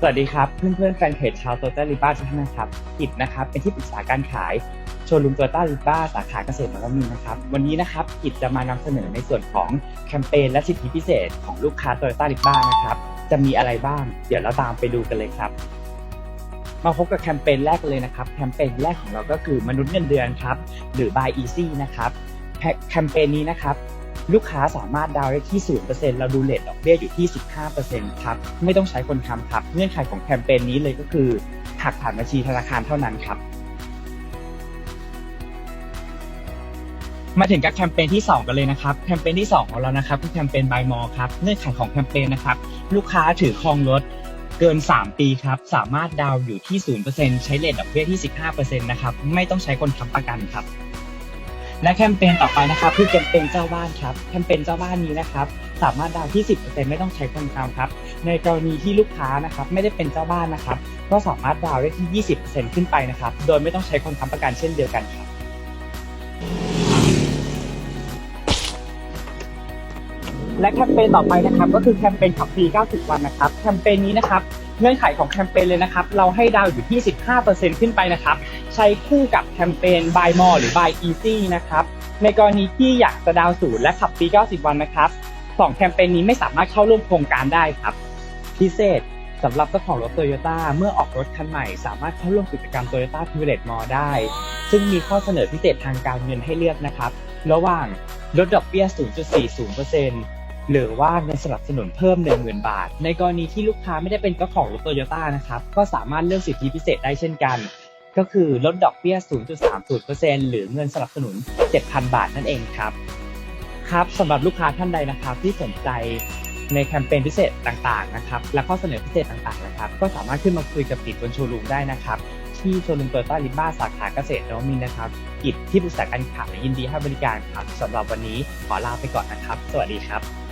สวัสดีครับเพื่อนๆแฟนเพจชาวโตต้าลิบ้าทุกท่านนะครับกิจนะครับเป็นที่ปรึกษาการขายโชว์รูมโตต้าลิบ้าสาขาเกษตรนวมินทร์นะครับวันนี้นะครับกิจจะมานำเสนอในส่วนของแคมเปญและสิทธิพิเศษของลูกค้าโตต้าลิบ้านะครับจะมีอะไรบ้าง เดี๋ยวเราตามไปดูกันเลยครับ มาพบกับแคมเปญแรกเลยนะครับแคมเปญแรกของเราก็คือมนุษย์เงินเดือนครับหรือ Buy Easy นะครับแคมเปญนี้นะครับ ลูกค้าสามารถดาวได้ที่ 0%เราดูเลทดอกเบี้ยอยู่ที่ 15%ครับ ไม่ต้องใช้คนทำครับ เงื่อนไขของแคมเปญนี้เลยก็คือหักผ่านบัญชีธนาคารเท่านั้นครับ มาถึงกับแคมเปญที่ 2 กันเลยนะครับ แคมเปญที่ 2 ของเรานะครับคือแคมเปญ Buy More ครับ เงื่อนไขของแคมเปญนะครับ ลูกค้าถือครองรถเกิน 3 ปีครับ สามารถดาวอยู่ที่ 0%ใช้เลทดอกเบี้ยที่ 15%นะครับ ไม่ต้องใช้คนค้ำประกันครับ และแคมเปญต่อไปนะครับคือแคมเปญเจ้าบ้านครับแคมเปญเจ้าบ้านนี้นะครับสามารถดาวน์ที่ 10%ไม่ต้องใช้คนทำครับ ในกรณีที่ลูกค้านะครับไม่ได้เป็นเจ้าบ้านนะครับก็สามารถดาวได้ที่ 20%ขึ้นไปนะครับโดยไม่ต้องใช้คนค้ำประกันเช่นเดียวกันครับและแคมเปญต่อไปนะครับก็คือแคมเปญขับฟรี 90 วันนะครับแคมเปญนี้นะครับ เงื่อนไขของแคมเปญเลยนะครับ เราให้ดาวอยู่ที่ 15%ขึ้นไปนะครับ ใช้คู่กับแคมเปญ Buy More หรือ Buy Easy นะครับ ในกรณีที่อยากจะดาวศูนย์และขับฟรี90 วันนะครับสองแคมเปญนี้ไม่สามารถเข้าร่วมโครงการได้ครับ พิเศษสำหรับเจ้าของรถโตโยต้าเมื่อออกรถคันใหม่ สามารถเข้าร่วมกิจกรรม Toyota Privilege More ได้ ซึ่งมีข้อเสนอพิเศษทางการเงินให้เลือกนะครับ ระหว่างลดดอกเบี้ย 0.40% หรือว่าเงินสนับสนุนเพิ่ม 10,000 บาท ในกรณีที่ลูกค้าไม่ได้เป็นเจ้าของรถโตโยต้านะครับ ก็สามารถเลือกสิทธิพิเศษได้เช่นกัน ก็คือลดดอกเบี้ย 0.30%หรือเงินสนับสนุน 7,000 บาทนั่นเองครับ ครับสำหรับลูกค้าท่านใดนะครับที่สนใจในแคมเปญพิเศษต่างๆนะครับ และข้อเสนอพิเศษต่างๆนะครับ ก็สามารถขึ้นมาคุยกับกิจบนโชว์รูมได้นะครับ ที่โชว์รูมโตโยต้าลิบ้าสาขาเกษตรนวมินนะครับ กิจที่ปรึกษาการขายยินดีให้บริการครับสำหรับวันนี้ขอลาไปก่อนนะครับ สวัสดีครับ